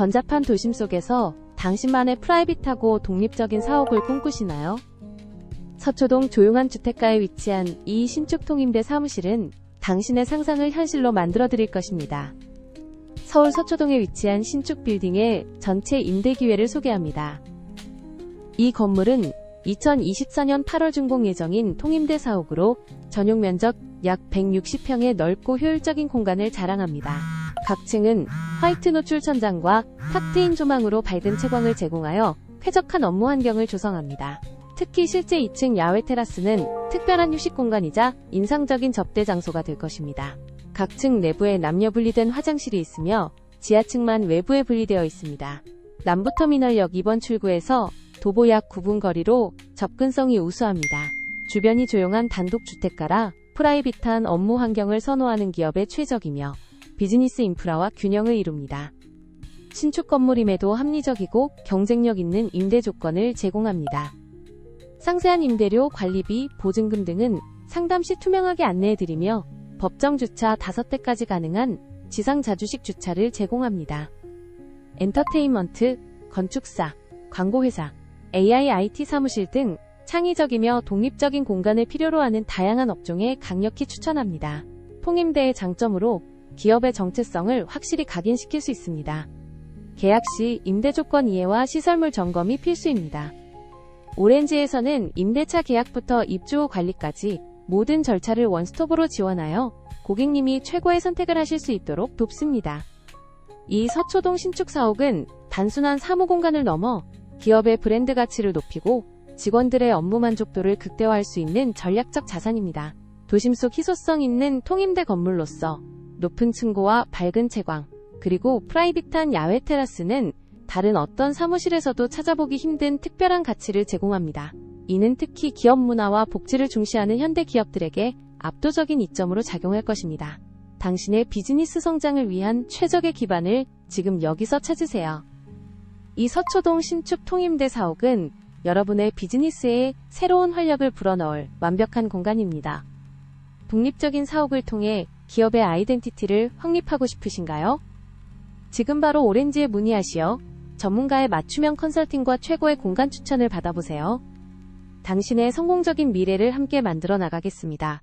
번잡한 도심 속에서 당신만의 프라이빗하고 독립적인 사옥을 꿈꾸시나요? 서초동 조용한 주택가에 위치한 이 신축 통임대 사무실은 당신의 상상을 현실로 만들어 드릴 것입니다. 서울 서초동에 위치한 신축 빌딩의 전체 임대 기회를 소개합니다. 이 건물은 2024년 8월 준공 예정인 통임대 사옥으로 전용 면적 약 160평의 넓고 효율적인 공간을 자랑합니다. 각 층은 화이트 노출 천장과 탁 트인 조망으로 밝은 채광을 제공하여 쾌적한 업무 환경을 조성합니다. 특히 실제 2층 야외 테라스는 특별한 휴식 공간이자 인상적인 접대 장소가 될 것입니다. 각층 내부에 남녀 분리된 화장실이 있으며 지하층만 외부에 분리되어 있습니다. 남부터미널역 2번 출구에서 도보 약 9분 거리로 접근성이 우수합니다. 주변이 조용한 단독 주택가라 프라이빗한 업무 환경을 선호하는 기업에 최적이며 비즈니스 인프라와 균형을 이룹니다. 신축 건물임에도 합리적이고 경쟁력 있는 임대 조건을 제공합니다. 상세한 임대료, 관리비, 보증금 등은 상담 시 투명하게 안내해드리며 법정 주차 5대까지 가능한 지상 자주식 주차를 제공합니다. 엔터테인먼트, 건축사, 광고회사, AI IT 사무실 등 창의적이며 독립적인 공간을 필요로 하는 다양한 업종에 강력히 추천합니다. 통임대의 장점으로 기업의 정체성을 확실히 각인시킬 수 있습니다. 계약 시 임대 조건 이해와 시설물 점검이 필수입니다. 오렌지에서는 임대차 계약부터 입주 후 관리까지 모든 절차를 원스톱으로 지원하여 고객님이 최고의 선택을 하실 수 있도록 돕습니다. 이 서초동 신축 사옥은 단순한 사무 공간을 넘어 기업의 브랜드 가치를 높이고 직원들의 업무 만족도를 극대화할 수 있는 전략적 자산입니다. 도심 속 희소성 있는 통임대 건물로서 높은 층고와 밝은 채광, 그리고 프라이빗한 야외 테라스는 다른 어떤 사무실에서도 찾아보기 힘든 특별한 가치를 제공합니다. 이는 특히 기업 문화와 복지를 중시하는 현대 기업들에게 압도적인 이점으로 작용할 것입니다. 당신의 비즈니스 성장을 위한 최적의 기반을 지금 여기서 찾으세요. 이 서초동 신축 통임대 사옥은 여러분의 비즈니스에 새로운 활력을 불어넣을 완벽한 공간입니다. 독립적인 사옥을 통해 기업의 아이덴티티를 확립하고 싶으신가요? 지금 바로 오렌지에 문의하시어 전문가의 맞춤형 컨설팅과 최고의 공간 추천을 받아보세요. 당신의 성공적인 미래를 함께 만들어 나가겠습니다.